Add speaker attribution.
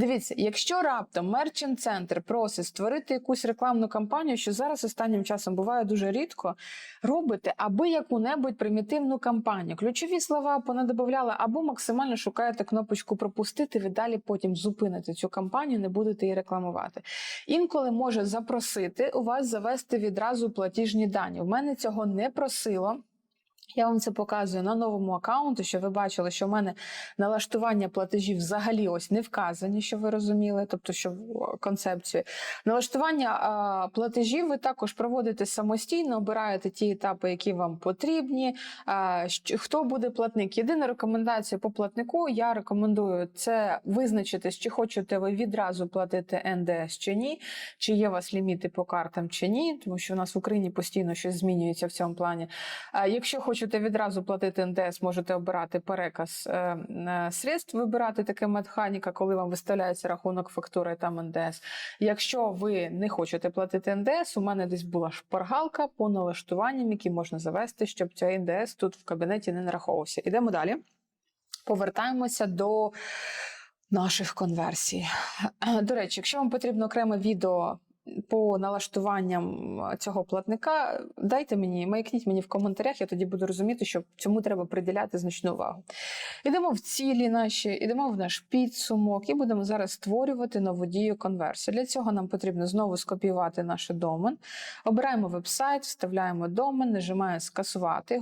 Speaker 1: Дивіться, якщо раптом мерчант центр просить створити якусь рекламну кампанію, що зараз останнім часом буває дуже рідко, робите аби яку-небудь примітивну кампанію. Ключові слова понадобавляли, або максимально шукаєте кнопочку пропустити. Ви далі потім зупините цю кампанію, не будете її рекламувати. Інколи може запросити у вас завести відразу платіжні дані. В мене цього не просило. Я вам це показую на новому аккаунті, що ви бачили, що в мене налаштування платежів взагалі ось не вказані, що ви розуміли, тобто що в концепцію. Налаштування а, платежів ви також проводите самостійно, обираєте ті етапи, які вам потрібні. А, хто буде платник? Єдина рекомендація по платнику. Я рекомендую це визначитись, чи хочете ви відразу платити НДС чи ні, чи є у вас ліміти по картам чи ні, тому що у нас в Україні постійно щось змінюється в цьому плані. А Якщо хочете відразу платити НДС, можете обирати переказ е, е, средств, вибирати таке механіка, коли вам виставляється рахунок фактури там НДС. Якщо ви не хочете платити НДС, у мене десь була шпаргалка по налаштуванням, які можна завести, щоб цей НДС тут в кабінеті не нараховувався. Ідемо далі. Повертаємося до наших конверсій. До речі, якщо вам потрібно окреме відео по налаштуванням цього платника, дайте мені, маякніть мені в коментарях, я тоді буду розуміти, що цьому треба приділяти значну увагу. Ідемо в цілі наші, ідемо в наш підсумок і будемо зараз створювати нову дію конверсію. Для цього нам потрібно знову скопіювати наш домен. Обираємо веб-сайт, вставляємо домен, нажимаємо скасувати.